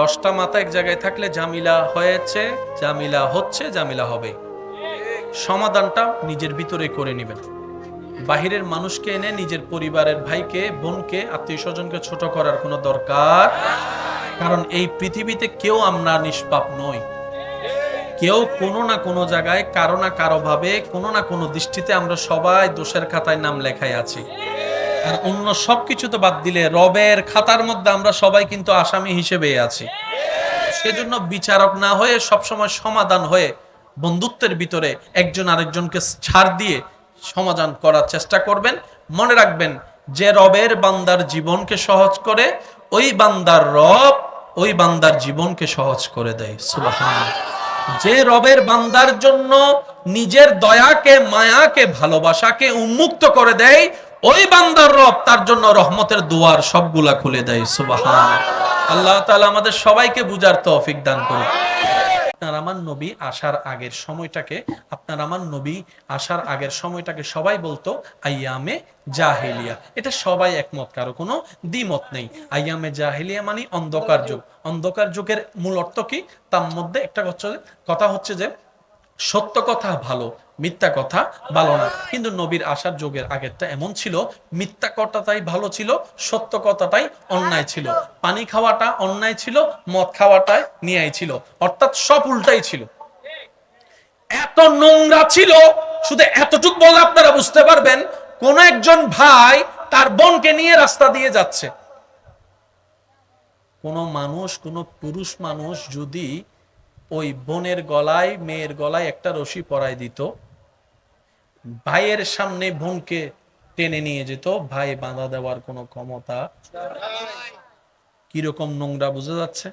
দশটা মাথা এক জায়গায় থাকলে জামিলা হয়েছে, জামিলা হচ্ছে, জামিলা হবে। সমাধানটা নিজের ভিতরে করে নেবেন। বাহিরের মানুষকে এনে নিজের পরিবারের ভাইকে, বোনকে আত্মীয় স্বজনকে ছোট করার কোনো দরকার? কারণ এই পৃথিবীতে কেউ আমরা নিষ্পাপ নই। কেউ কোনো না কোনো জায়গায়, কারও না কারও ভাবে, কোনো না কোনো দৃষ্টিতে আমরা সবাই দোষের খাতায় নাম লেখাই আছি। আর অন্য সবকিছু তো বাদ দিলে রবের খাতার মধ্যে আমরা সবাই কিন্তু আসামি হিসেবে আছি। সেজন্য বিচারক না হয়ে সবসময় সমাধান হয়ে বন্ধুত্বের ভিতরে একজন আরেকজনকে ছাড় দিয়ে সমাধান করার চেষ্টা করবেন। মনে রাখবেন যে রবের বান্দার জীবনকে সহজ করে, ওই বান্দার রব ওই বান্দার জীবনকে সহজ করে দেয়। সুবহান যে রবের বান্দার জন্য নিজের দয়াকে, মায়াকে, ভালোবাসাকে উন্মুক্ত করে দেয় ওই বান্দার রব তার জন্য রহমতের দুয়ার সবগুলা খুলে দেয় সুবহান আল্লাহ তাআলা আমাদের সবাইকে বুঝার তৌফিক দান করুন আপনার নবী আসার আগের সময়টাকে, আপনার আমার নবী আসার আগের সময়টাকে সবাই বলতো, আইয়ামে জাহেলিয়া। এটা সবাই একমত, কারও কোনো দ্বিমত নেই। আইয়ামে জাহেলিয়া মানে অন্ধকার যুগ। অন্ধকার যুগের মূল অর্থ কি? তার মধ্যে একটা কথা হচ্ছে যে, সত্য কথা ভালো মিথ্যা কথা ভালো না। কিন্তু নবীর আসার যুগের আগেরটা এমন ছিল, মিথ্যা কথাটাই ভালো ছিল, সত্য কথাটাই অন্যায় ছিল। পানি খাওয়াটা অন্যায় ছিল, মদ খাওয়াটাই নিয়াই ছিল। অর্থাৎ সব উল্টাই ছিল। এত নোংরা ছিল, শুধু এতটুক বলে আপনারা বুঝতে পারবেন, কোন একজন ভাই তার বোনকে নিয়ে রাস্তা দিয়ে যাচ্ছে। কোন মানুষ, কোন পুরুষ মানুষ যদি ওই বোনের গলায়, মেয়ের গলায় একটা রশি পরায় দিত ভাইয়ের সামনে বোনকে টেনে নিয়ে যেত, ভাই বাঁধা দেওয়ার কোনো ক্ষমতা কীরকম নোংরা বোঝা যাচ্ছে?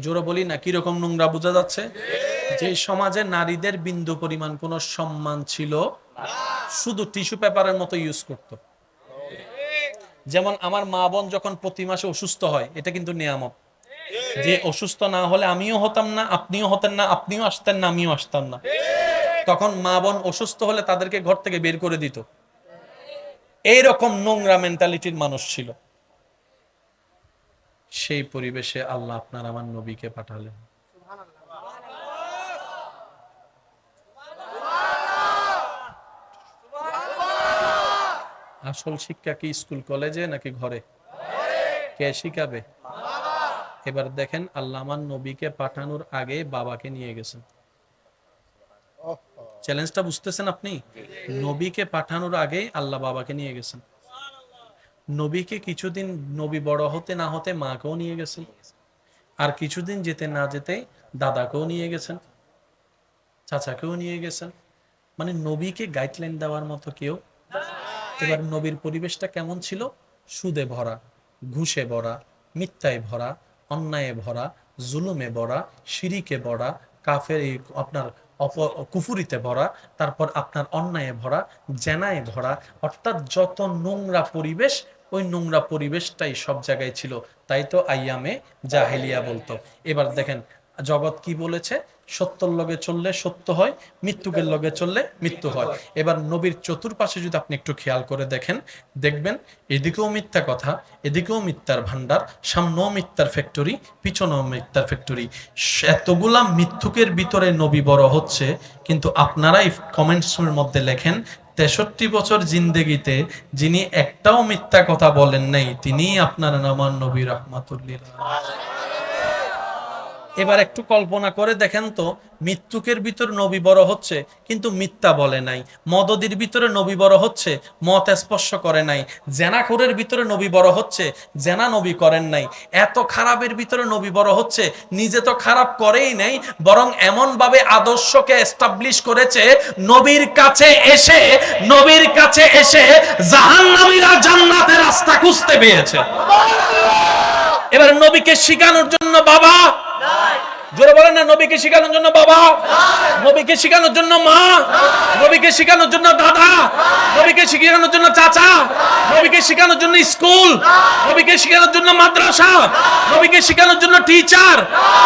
জোরে বলি না, কীরকম নোংরা বোঝা যাচ্ছে? যে সমাজে নারীদের বিন্দু পরিমাণ কোনো সম্মান ছিল, শুধু টিস্যু পেপারের মতো ইউজ করত। যেমন আমার মা বোন যখন প্রতি মাসে অসুস্থ হয়, এটা কিন্তু নিয়ামত। যে অসুস্থ না হলে আমিও হতাম না, আপনিও হতেন না, আপনিও আসতেন না, আমিও আসতাম না। তখন মা বোন অসুস্থ হলে তাদেরকে ঘর থেকে বের করে দিত। এইরকম নোংরা মেন্টালিটির মানুষ ছিল। সেই পরিবেশে আল্লাহ আপনার আমার নবীকে পাঠালেন। আসল শিক্ষা কি স্কুল, কলেজে নাকি ঘরে? কে শিখাবে? এবার দেখেন আল্লাহ আমার নবীকে পাঠানোর আগে বাবাকে নিয়ে গেছেন। চ্যালেঞ্জটা বুঝতেছেন আপনি? নবীকে পাঠানোর আগে আল্লাহ বাবাকে নিয়ে গেছেন। নবীকে কিছুদিন নবী বড় হতে না হতে মাকেও নিয়ে গেছেন। আর কিছুদিন যেতে না যেতে দাদাকেও নিয়ে গেছেন। চাচাকেও নিয়ে গেছেন। মানে নবীকে গাইডলাইন দেওয়ার মতো কেউ। এবার নবীর পরিবেশটা কেমন ছিল? সুদে ভরা, ঘুষে ভরা, মিথ্যায় ভরা, অন্যায়ে ভরা, জুলুমে ভরা, শিরিকে ভরা, কাফের আপনার কুফুরিতে ভরা, তারপর আপনার অন্যায়ে ভরা, জেনায় ভরা, অর্থাৎ যত নোংরা পরিবেশ, ওই নোংরা পরিবেশটাই সব জায়গায় ছিল। তাই তো আইয়ামে জাহেলিয়া বলতো। এবার দেখেন জগৎ কি বলেছে? সত্যর লগে চললে সত্য হয়, মৃত্যুকের লগে চললে মৃত্যু হয়। এবার নবীর চতুর্পাশে যদি আপনি একটু খেয়াল করে দেখেন, দেখবেন এদিকেও মিথ্যা কথা, এদিকেও মিথ্যার ভান্ডার সামনেও মিথ্যার ফ্যাক্টরি পিছনেও মিথ্যার ফ্যাক্টরি এতগুলা মৃত্যুকের ভিতরে নবী বড় হচ্ছে, কিন্তু আপনারাই কমেন্টসের মধ্যে লেখেন, তেষট্টি বছর জিন্দেগিতে যিনি একটাও মিথ্যা কথা বলেন নাই তিনি আপনার নামান নবী রহমাতুল্লিল এবার একটু কল্পনা করে দেখেন তো, মৃত্যুকের ভিতর নবী বড় হচ্ছে, কিন্তু মিথ্যা বলে নাই। মদদির ভিতরে নবী বড় হচ্ছে, মত স্পর্শ করে নাই। জেনাখোরের ভিতরে নবী বড় হচ্ছে, জেনা নবী করেন নাই। এত খারাপের ভিতরে নবী বড় হচ্ছে, নিজে তো খারাপ করেই নাই, বরং এমন ভাবে আদর্শকে এস্টাবলিশ করেছে, নবীর কাছে এসে, নবীর কাছে এসে জাহান্নামীরা জান্নাতের রাস্তা খুঁজতে পেয়েছে। এবার নবীকে শিখানোর জন্য বাবা জোরে বলেন না নবীকে শেখানোর জন্য বাবা নবীকে শেখানোর জন্য মা নবীকে শেখানোর জন্য দাদা নবীকে শিখানোর জন্য চাচা নবীকে শেখানোর জন্য স্কুল নবীকে শেখানোর জন্য মাদ্রাসা নবীকে শেখানোর জন্য টিচার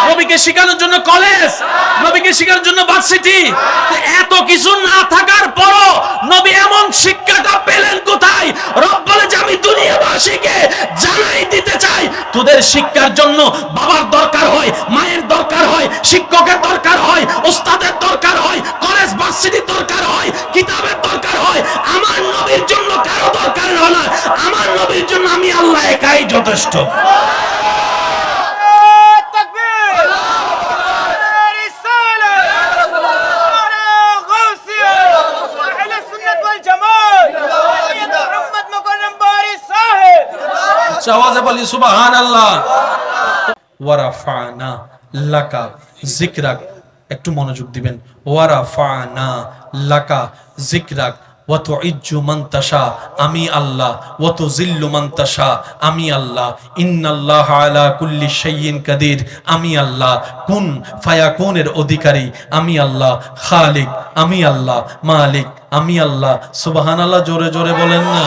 নবীকে শেখানোর জন্য কলেজ নবীকে শেখানোর জন্য ভার্সিটি এত কিছু না থাকার পরও নবী এমন শিক্ষাটা পেলেন কোথায় রব বলে যে আমি দুনিয়াবাসীকে জানাই দিতে চাই তোদের শিক্ষার জন্য বাবার দরকার হয়, মায়ের দরকার হয়, শিক্ষকের দরকার হয়, ওস্তাদের দরকার হয়, কলেজ ভার্সিটির দরকার হয়, কিতাবের দরকার হয়। আমার নবীর জন্য কারও দরকার হয় না। আমার নবীর জন্য আমি আল্লাহ একাই যথেষ্ট। আওয়াজে বলি সুবহান আল্লাহ ওয়ারাফানা লাকা জিকরাক একটু মনোযোগ দিবেন। লাকা জিকরাক ওয়াতু ইজ্জু মান্তাসা আমি আল্লাহ। ওয়াতু জিল্লু মান্তাসা আমি আল্লাহ। ইন্নাল্লাহ আলা কুল্লি কাদির, আমি আল্লাহ। কুন ফায়াকুনের অধিকারী, আমি আল্লাহ। খালিক, আমি আল্লাহ। মালিক, আমি আল্লাহ। সুবহানাল্লাহ, জোরে জোরে বলেন না।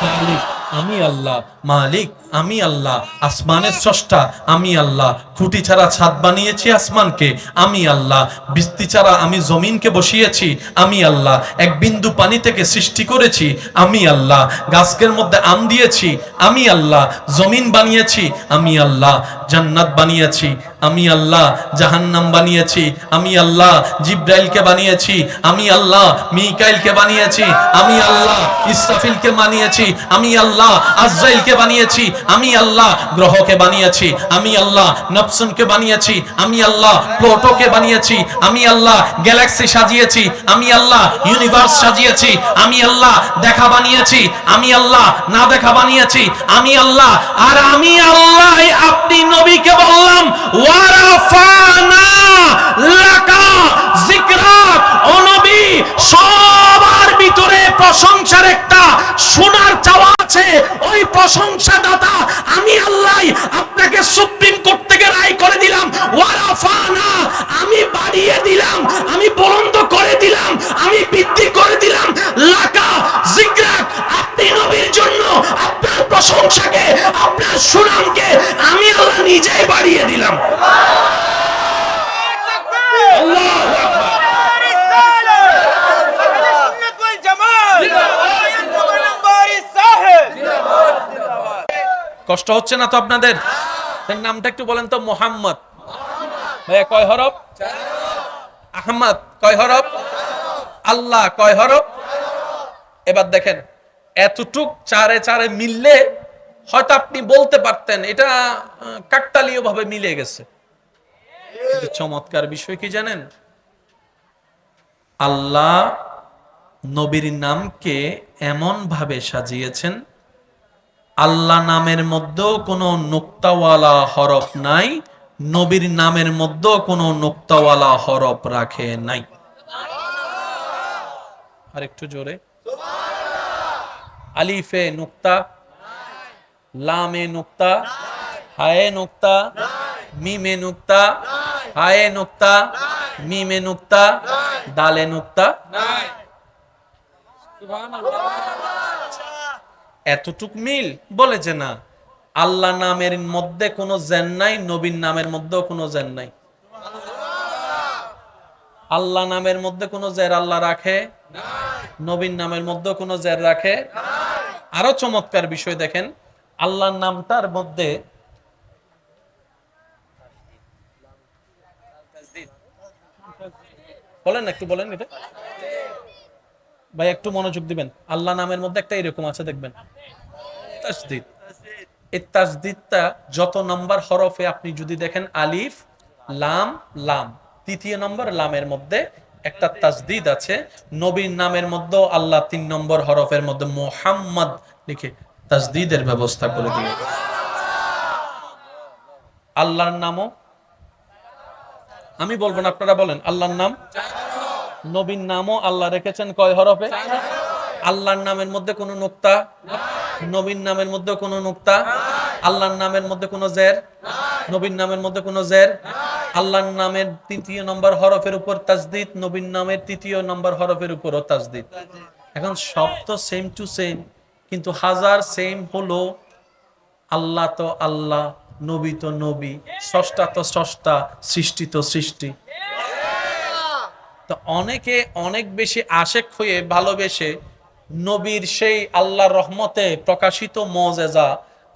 খালিক, আমি আল্লাহ। মালিক আমি আল্লাহ আসমানের স্রষ্টা আমি আল্লাহ খুঁটি ছাড়া ছাদ বানিয়েছি আসমানকে আমি আল্লাহ বৃষ্টি ছাড়া আমি জমিনকে বসিয়েছি আমি আল্লাহ এক বিন্দু পানি থেকে সৃষ্টি করেছি আমি আল্লাহ গাছকের মধ্যে আম দিয়েছি আমি আল্লাহ জমিন বানিয়েছি আমি আল্লাহ জান্নাত বানিয়েছি আমি আল্লাহ জাহান্নাম বানিয়েছি আমি আল্লাহ জিব্রাইলকে বানিয়েছি আমি আল্লাহ মিকাইলকে বানিয়েছি আমি আল্লাহ ইসরাফিলকে বানিয়েছি আমি আল্লাহ আজরাইলকে বানিয়েছি, আমি আল্লাহ গ্রহকে বানিয়েছি, আমি আল্লাহ নফসনকে বানিয়েছি, আমি আল্লাহ প্লোটোকে বানিয়েছি, আমি আল্লাহ গ্যালাক্সি সাজিয়েছি, আমি আল্লাহ ইউনিভার্স সাজিয়েছি, আমি আল্লাহ দেখা বানিয়েছি, আমি আল্লাহ না দেখা বানিয়েছি, আমি আল্লাহ, আর আমি আল্লাহ, আপনি নবীকে বললাম সবার ভিতরে প্রশংসার একটা সোনার চাওয়া আছে, ওই প্রশংসা দাতা আমি আল্লাহ আপনাকে সুপ্রিম কোর্ট থেকে রায় করে দিলাম। ওয়ারাফানা, আমি বাড়িয়ে দিলাম, আমি বলন্দ করে দিলাম, আমি বৃদ্ধি করে দিলাম। লাকা, জিগ্রাক, আপনি নবীর জন্য আপনার প্রশংসাকে, আপনার সুনামকে আমি আল্লাহ নিজেই বাড়িয়ে দিলাম। কষ্ট হচ্ছে না তো আপনাদের? নামটা একটু বলেন তো, মোহাম্মদ। ভাইয়া, কয় হরফ? আহমদ, কয় হরফ? আল্লাহ, কয় হরফ? এবার দেখেন, এতটুক চারে চারে মিললে হয়তো আপনি বলতে পারতেন, এটা কাকতালীয় ভাবে মিলে গেছে। চমৎকার বিষয় কি জানেন? আল্লাহ নবীর নামকে এমন ভাবে সাজিয়েছেন আল্লাহ নামের মধ্যেও কোনো নোক্তাওয়ালা হরফ নাই, নবীর নামের মধ্যেও কোনো নোক্তাওয়ালা হরফ রাখে নাই। আর একটু জোরে। আলিফে নুক্তা, লামে নুক্তা, হায়ে নুক্তা, মিমে নুক্তা, হায়ে নুক্তা, মিমে নুক্তা, দালে নুক্তা। এতটুক মিল? বলে যে না। আল্লাহ নামের মধ্যে কোনো জেন নাই নবীন নামের মধ্যেও কোনো জেন নাই। আল্লাহ নামের মধ্যে কোনো জের আল্লাহ রাখে? নবীন নামের মধ্যে কোনো জের রাখে? আরও চমৎকার বিষয় দেখেন, আল্লাহর নামটার মধ্যে বলেন একটু, বলেন এটা। ভাই, একটু মনোযোগ দিবেন। আল্লাহ নামের মধ্যে একটা এরকম আছে, দেখবেন। এই তাসদিদটা যত নাম্বার হরফে আপনি যদি দেখেন, আলিফ, লাম লাম। তৃতীয় নম্বর লামের মধ্যে একটা তাসদিদ আছে। নবীর নামের মধ্যেও আল্লাহ তিন নম্বর হরফের মধ্যে মোহাম্মদ লিখে তাসদিদের ব্যবস্থা করে দিয়ে আল্লাহর নামও? আমি বলব না, আপনারা বলেন, আল্লাহর নাম? নবীর নামও আল্লাহ রেখেছেন কয় হরফে? আল্লাহর নামের মধ্যে কোনো নোক্তা? নবীর নামের মধ্যে কোনো নোক্তা? আল্লাহর নামের মধ্যে কোনো জের? নবীর নামের মধ্যে কোনো জের? আল্লাহর নামের তৃতীয় নম্বর হরফের উপর তাজদিদ নবীন নামের তৃতীয় নম্বর হরফের উপরও তাজদিদ। এখন সব তো সেম টু সেম কিন্তু হাজার সেম হলো আল্লাহ তো আল্লাহ নবী তো নবী স্রষ্টা তো স্রষ্টা সৃষ্টি তো সৃষ্টি। তো অনেকে অনেক বেশি আশেক হয়ে ভালোবেসে নবীর সেই আল্লাহর রহমতে প্রকাশিত মজেজা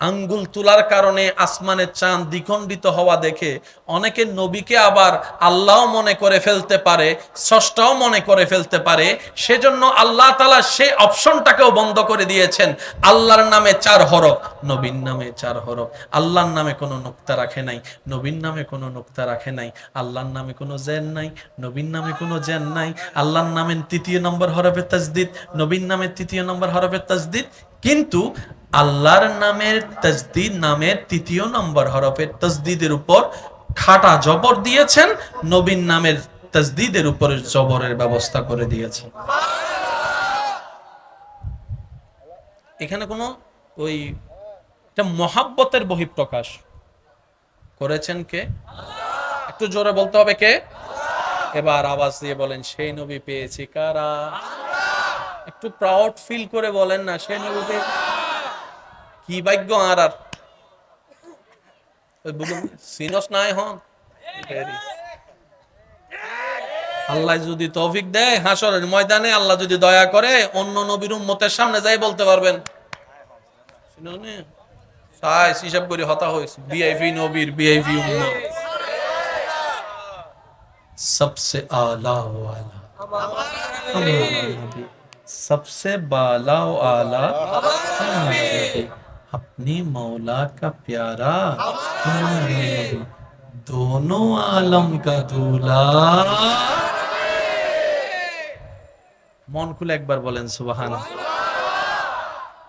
আঙ্গুল তোলার কারণে আসমানের চাঁদ দ্বিখণ্ডিত হওয়া দেখে অনেকে নবীকে আবার আল্লাহ মনে করে ফেলতে পারে, স্রষ্টাও মনে করে ফেলতে পারে। সেজন্য আল্লাহ তালা সেই অপশনটাকেও বন্ধ করে দিয়েছেন। আল্লাহর নামে চার হরফ, নবীর নামে চার হরফ। আল্লাহর নামে কোনো নোক্তা রাখে নাই, নবীর নামে কোনো নোক্তা রাখে নাই, আল্লাহর নামে কোনো জেন নাই, নবীর নামে কোনো জেন নাই। আল্লাহর নামের তৃতীয় নম্বর হরফের তাজদিদ, নবীর নামের তৃতীয় নম্বর হরফের তাজদিদ। কিন্তু আল্লাহর নামের তাজদিদ নামের তৃতীয় নম্বর হরফের তাজদিদের উপর খাটা জবর দিয়েছেন নবীন নামের তাজদিদের উপরে জবরের ব্যবস্থা করে দিয়েছেন। এখানে কোনো ওই এটা মহাব্বতের বহিঃপ্রকাশ। করেছেন কে? একটু জোরে বলতে হবে কে? এবার আওয়াজ দিয়ে বলেন, সেই নবী পেয়েছি কারা? একটু প্রাউড ফিল করে বলেন না, সেই নবী পেয়ে- কি ভাগ্য আর আর সিনস নাই হন? আল্লাহ যদি তৌফিক দেয়, হাসরের ময়দানে আল্লাহ যদি দয়া করে, অন্য নবীর উম্মতের সামনে যাই বলতে পারবেন। সাইস হিসাব করে হতা হয়েছে। নবীর উম্মত। সবসে আলা সবসে বালা ও আলা। अपनी मौला का प्यारा हमारा नबी दोनों आलम का दूल्हा মন খুলে একবার বলেন সুবাহান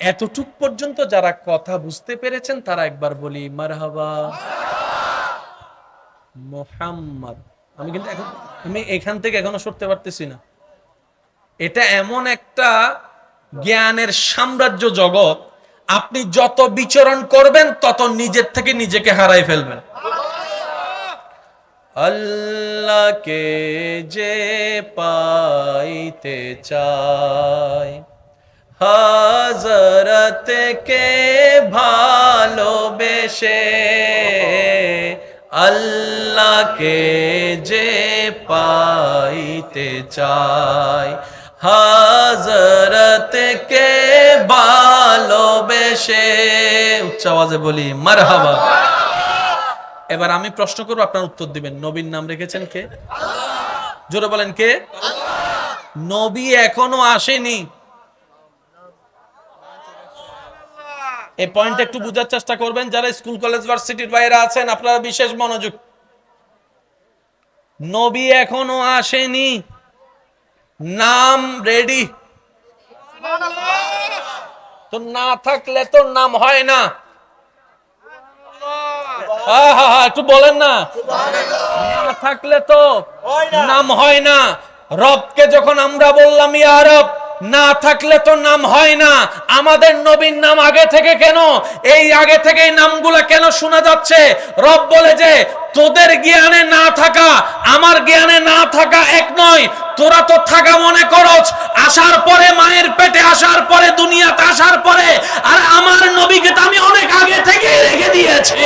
এতটুক পর্যন্ত যারা কথা বুঝতে পেরেছেন তারা একবার বলি মারহাবা মোহাম্মদ আমি কিন্তু এখন আমি এখান থেকে এখনো সরতে পারতেছি না এটা এমন একটা জ্ঞানের সাম্রাজ্য জগৎ আপনি যত বিচরণ করবেন, তত নিজের থেকে নিজেকে হারাই ফেলবেন। আল্লাহকে যে পাইতে চাই চায় হাজরতকে ভালোবেসে, আল্লাহকে যে পাইতে চায় হাজরতকে ভালোবেসে, উচ্চ আওয়াজে বলি, মারহাবা। এবার আমি প্রশ্ন করব, আপনার উত্তর দিবেন। নবীর নাম রেখেছেন কে? জোরে বলেন কে? নবী এখনও আসেনি। এই পয়েন্ট একটু বোঝার চেষ্টা করবেন, যারা স্কুল, কলেজ, ভার্সিটির বাইরে আছেন, আপনারা বিশেষ মনোযোগ। নবী এখনও আসেনি। নাম রেডি। তো না থাকলে তো নাম হয় না। একটু বলেন না। না থাকলে তো নাম হয় না। রবকে যখন আমরা বললাম ইয়া রব না থাকলে তো নাম হয় না। আমাদের নবীর নাম আগে থেকে কেন? এই আগে থেকে নামগুলো কেন শোনা যাচ্ছে? রব বলে যে তোদের জ্ঞানে না থাকা আমার জ্ঞানে না থাকা এক নয়। তোরা তো থাকা মনে করছ আসার পরে মায়ের পেটে, আসার পরে দুনিয়াতে, আসার পরে, আর আমার নবীকে তো আমি অনেক আগে থেকে রেখে দিয়েছি।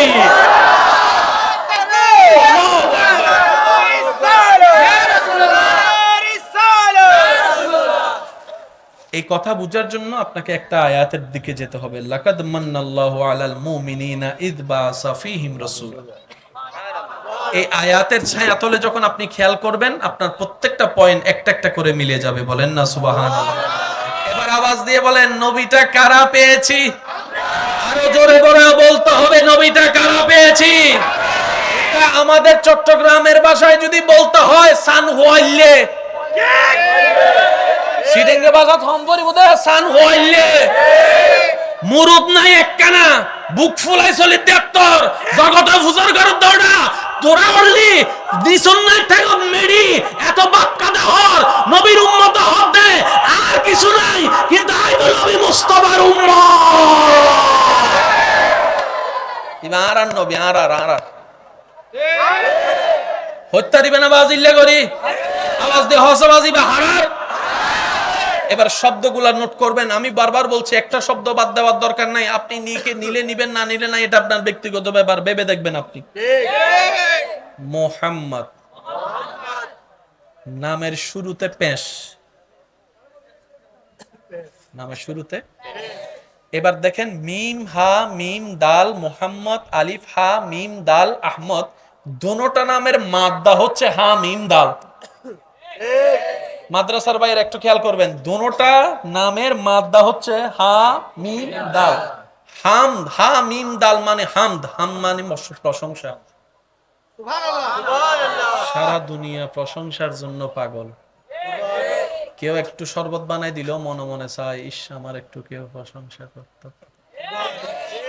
এই কথা বুঝার জন্য আপনাকে একটা আয়াতের দিকে যেতে হবে। লাকাদ মান্নাল্লাহু আলাল মুমিনিনা ইদ বাসা ফীহিম রাসূল। এই আয়াতের ছায়াতলে যখন আপনি খেয়াল করবেন, আপনার প্রত্যেকটা পয়েন্ট একটা একটা করে মিলে যাবে। বলেন না, সুবহানাল্লাহ। এবার আওয়াজ দিয়ে বলেন, নবীটা কারা পেয়েছি? আরও জোরে করে বলতে হবে, নবীটা কারা পেয়েছি? আমাদের চট্টগ্রামের ভাষায় যদি বলতে হয়, সান হোয়াইলে সিডেঙ্গে বাসা থম্বরি বোধ সান হইলে মুরুদ নাই একখানা, বুক ফুলাই চলি দেত্তর জগতে ফুজর কর দৌড়া, তোরা বললি দিছন নাই ঠেগত মেডি, এত বাক্কা দেহর, নবীর উম্মত হতে আর কিছু নাই, কিন্তু আই তো নবী মুস্তাফার উম্মত। আর আর নবী, আর আর আর। আর হত্যা দিবে না বাজিল্লা করি আওয়াজ দিয়ে হসবাজি বা হারার। এবার শব্দগুলা নোট করবেন। আমি বারবার বলছি, একটা শব্দ বাদ দেওয়ার দরকার নাই। আপনি নিকে নিলে নিবেন, না নিলে না এটা আপনার ব্যক্তিগত ব্যাপার। ভেবে দেখবেন আপনি। মোহাম্মদ। নামের শুরুতে পেশ। নামের শুরুতে? এবার দেখেন, মিম, হা, মিম, দাল, মোহাম্মদ, আলিফ, হা, মিম, দাল, আহমদ। দোনোটা নামের মাদ্দা হচ্ছে হা, মিম, দাল। মাদ্রাসার বাইরে একটু খেয়াল করবেন দোনোটা নামের মাদ্দা হচ্ছে হা, মিম দাল হামদ হা, মিম, দাল মানে হামদ, হাম মানে প্রশংসা। সারা দুনিয়া প্রশংসার জন্য পাগল। কেউ একটু শরবত বানাই দিল, মনে মনে চায়, ইস, আমার একটু কেউ প্রশংসা করত।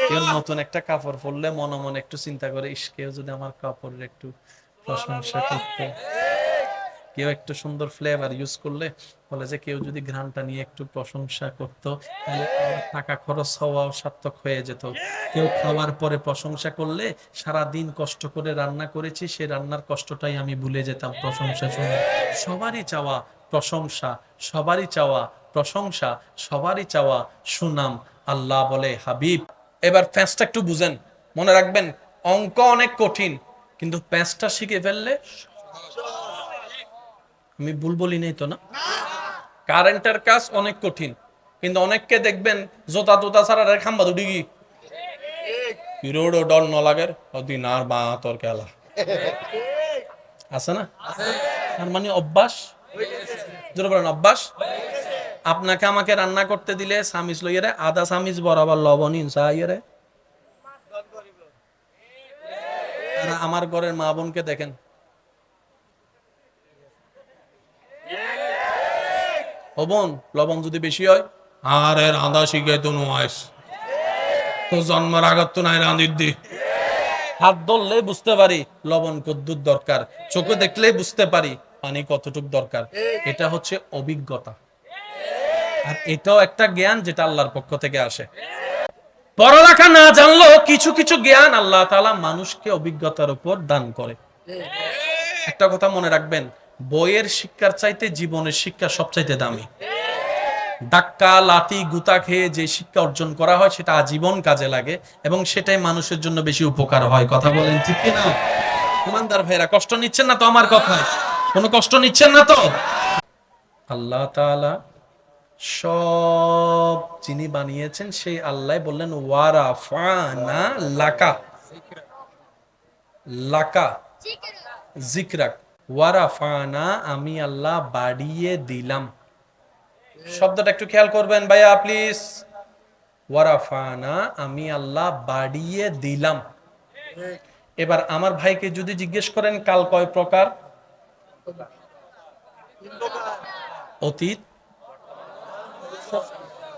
কেউ নতুন একটা কাপড় পরলে মনে মনে একটু চিন্তা করে, ইস, কেউ যদি আমার কাপড়ের একটু প্রশংসা করতো। কেউ একটু সুন্দর ফ্লেভার ইউজ করলে বলে যে কেউ যদি ঘ্রাণটা নিয়ে একটু প্রশংসা করত, তাহলে টাকা খরচ হওয়াও সার্থক হয়ে যেত। কেউ খাওয়ার পরে প্রশংসা করলে সারা দিন কষ্ট করে রান্না করেছি, সে রান্নার কষ্টটাই আমি ভুলে যেতাম প্রশংসা শুনে। সবারই চাওয়া প্রশংসা, সবারই চাওয়া প্রশংসা, সবারই চাওয়া সুনাম। আল্লাহ বলে, হাবিব, এবার প্যাঁচটা একটু বুঝেন, মনে রাখবেন, অঙ্ক অনেক কঠিন, কিন্তু প্যাঁচটা শিখে ফেললে আমি ভুল বলি নাই তো না? কারেন্টের কাজ অনেক কঠিন, কিন্তু অনেককে দেখবেন জোতা তোতা ছাড়া খাম্বা দুটি কি? ডল ন অদিন আর বা তোর খেলা। আছে না? তার মানে অভ্যাস? অভ্যাস? আপনাকে আমাকে রান্না করতে দিলে সামিজ লইয়ারে আধা সামিজ বরাবর লবণ ইনসা আর আমার ঘরের মা বোনকে দেখেন ও লবণ যদি বেশি হয়, আরে রাঁধা শিখাই তো নোয়াইস তো জন্মের আগত তো নাই রাঁধির দি। হাত ধরলে বুঝতে পারি লবণ কদ্দুর দরকার, চোখে দেখলেই বুঝতে পারি পানি কতটুক দরকার। এটা হচ্ছে অভিজ্ঞতা। আর এটাও একটা জ্ঞান যেটা আল্লাহর পক্ষ থেকে আসে। পড়ালেখা না জানলেও কিছু কিছু জ্ঞান আল্লাহ তাআলা মানুষকে অভিজ্ঞতার উপর দান করে। একটা কথা মনে রাখবেন বইয়ের শিক্ষার চাইতে জীবনের শিক্ষা সবচাইতে দামি। ডাক্কা লাতি গুতা খেয়ে যে শিক্ষা অর্জন করা হয় সেটা আজীবন কাজে লাগে এবং সেটাই মানুষের জন্য বেশি উপকার হয়। কথা বলেন ঠিক কি না ইমানদার ভাইরা কষ্ট নিচ্ছেন না তো আমার কথায়? কোনো কষ্ট নিচ্ছেন না তো? আল্লাহ তাআলা সব যিনি বানিয়েছেন সেই আল্লাহ বললেন ওয়ারা ফানা লাকা। লাকা জিকরাক। ওয়ারাফানা, আমি আল্লাহ বাড়িয়ে দিলাম। শব্দটা একটু খেয়াল করবেন ভাইয়া প্লিজ ওয়ারাফানা, আমি আল্লাহ বাড়িয়ে দিলাম। এবার আমার ভাইকে যদি জিজ্ঞেস করেন, কাল কয় প্রকার? অতীত।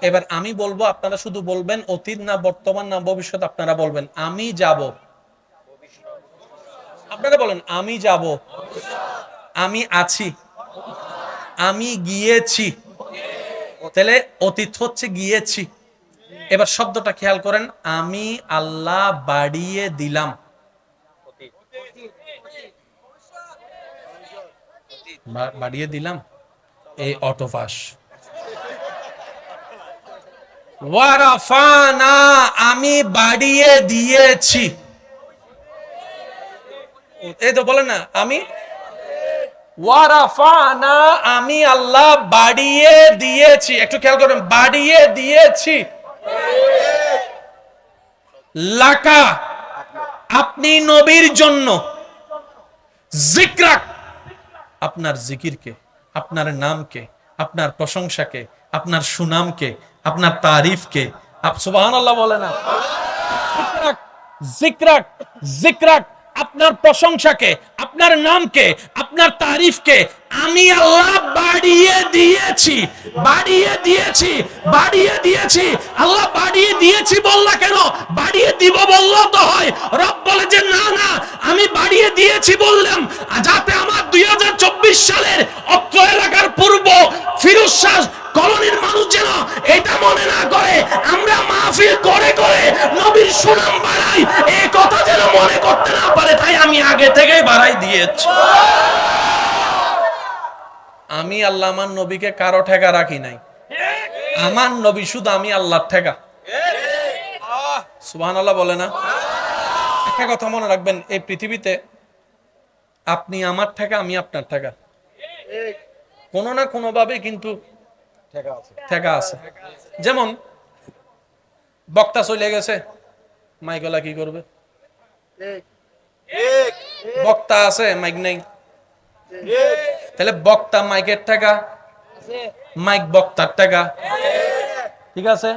এবার আমি বলব, আপনারা শুধু বলবেন অতীত না, বর্তমান না, ভবিষ্যৎ আপনারা বলবেন। আমি যাব। আপনারা বলেন, আমি যাব, আমি আছি, আমি গিয়েছি। তাহলে অতীত হচ্ছে গিয়েছি। এবার শব্দটা খেয়াল করেন, আমি আল্লাহ বাড়িয়ে দিলাম। বাড়িয়ে দিলাম? এই অটোপাস ওয়ারাফানা, আমি বাড়িয়ে দিয়েছি। এই তো বলেন না আমি? ওয়ারাফানা। আমি আল্লাহ বাড়িয়ে দিয়েছি একটু খেয়াল করবেন বাড়িয়ে দিয়েছি। লাকা আপনি নবীর জন্য। জিকরাক আপনার জিকিরকে আপনার নামকে আপনার প্রশংসাকে আপনার সুনামকে আপনার তারিফকে আপ সুবহানাল্লাহ বলে না। জিকরাক জিকরাক। আপনার প্রশংসাকে, আপনার নামকে, আপনার তারিফকে আমি আল্লাহ বাড়িয়ে দিয়েছি বাড়িয়ে দিয়েছি বাড়িয়ে দিয়েছি। আল্লাহ বাড়িয়ে দিয়েছি বললা কেন? বাড়িয়ে দিব বললেও তো হয়। রব বলে যে, না না, আমি বাড়িয়ে দিয়েছি বললাম, যাতে আমার দুই হাজার চব্বিশ সালের অত্র এলাকার পূর্ব ফিরোজ শাহ কলোনির মানুষ যেন এটা মনে না করে। আমরা মাহফিল করে করে নবীর সুনাম বাড়াই। এই কথা যেন মনে করতে না পারে। আমি আগে থেকেই বাড়াই দিয়েছে। আমি আল্লাহ আমার নবীকে কারও ঠেকা রাখি নাই। আমার নবী শুধু আমি আল্লাহর ঠেকা। সুবহান আল্লাহ বলে না? একটা কথা মনে রাখবেন এই পৃথিবীতে আপনি আমার ঠেকা আমি আপনার ঠেকা। কোনো না কোনো ভাবে কিন্তু ঠেকা আছে। যেমন বক্তা চলে গেছে মাইকলা কি করবে? বক্তা আছে মাইক নেই। তাহলে বক্তা মাইকের টাকা মাইক বক্তার টাকা ঠিক আছে?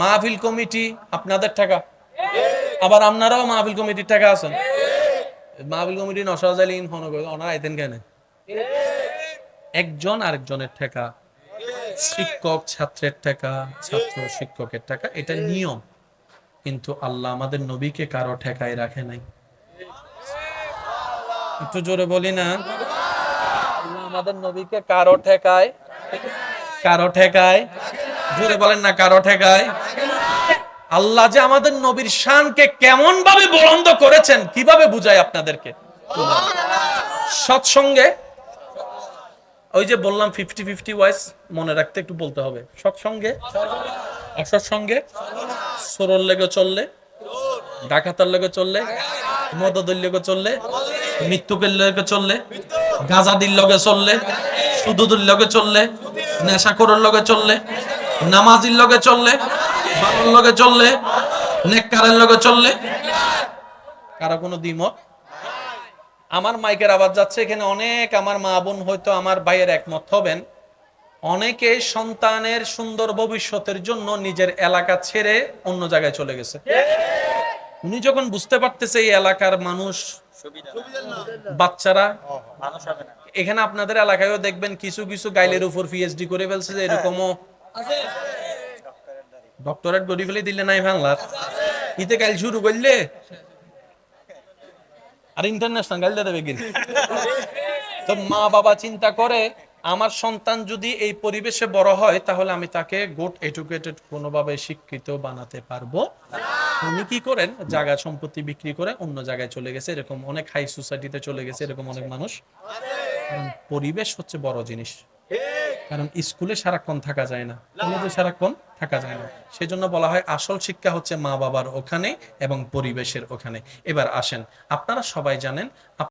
মাহফিল কমিটি আপনাদের টাকা আবার আপনারাও মাহফিল কমিটির টাকা আছেন। মাহফিল কমিটি নসাজালিন হন ওনারা আইতেন কেন? একজন আরেকজনের টাকা শিক্ষক ছাত্রের টাকা ছাত্র শিক্ষকের টাকা এটা নিয়ম। কিন্তু আল্লাহ আমাদের নবীকে কারও ঠেকায় রাখে নাই। একটু জোরে বলি না। আমাদের নবীকে কারও ঠেকায় কারও ঠেকায়, জোরে বলেন না কারও ঠেকায়। আল্লাহ যে আমাদের নবীর শানকে কেমন ভাবে বলন্দ করেছেন, কীভাবে বুঝাই আপনাদেরকে? সৎসঙ্গে, ওই যে বললাম ফিফটি ফিফটি ওয়াইস মনে রাখতে একটু বলতে হবে। সৎসঙ্গে, অসৎসঙ্গে, সরল লেগে চললে, ডাকাতার লেগে চললে মদদের লেগে চললে মৃত্যুকের লেগে চললে, গাজাদির লগে চললে, সুদুদুর লগে চললে, নেশাখোরের লগে চললে, নামাজির লগে চললে বাবার লগে চললে, নেককারের লগে চললে। কারও কোনো দ্বিমত? আমার মাইকের আওয়াজ যাচ্ছে, এখানে অনেক আমার মা বোন হয়তো আমার ভাইয়ের একমত হবেন। অনেকে সন্তানের সুন্দর ভবিষ্যতের জন্য নিজের এলাকা ছেড়ে অন্য জায়গায় চলে গেছে। উনি যখন বুঝতে পারতেছে এই এলাকার মানুষ বাচ্চারা? এখানে আপনাদের এলাকায়ও দেখবেন কিছু কিছু গাইলের উপর পিএইচডি করে ফেলছে যে এরকমও। ডক্টরেট গড়ি ফেলে দিলে নাই বাংলার। ইতে গাইল শুরু করলে? আর ইন্টারন্যাশনাল গাইল দেবে কিন্তু। তো মা বাবা চিন্তা করে আমার সন্তান যদি এই পরিবেশে বড় হয়, তাহলে আমি তাকে গুড এডুকেটেড কোনোভাবে শিক্ষিত বানাতে পারব। উনি কি করেন? জায়গা সম্পত্তি বিক্রি করে অন্য জায়গায় চলে গেছে। এরকম অনেক হাই সোসাইটিতে চলে গেছে, এরকম অনেক মানুষ। কারণ পরিবেশ হচ্ছে বড় জিনিস। কারণ স্কুলে সারাক্ষণ থাকা যায় না, কলেজে সারাক্ষণ থাকা যায় না। সেজন্য বলা হয় আসল শিক্ষা হচ্ছে মা বাবার ওখানে এবং পরিবেশের ওখানে। এবার আসেন, আপনারা সবাই জানেন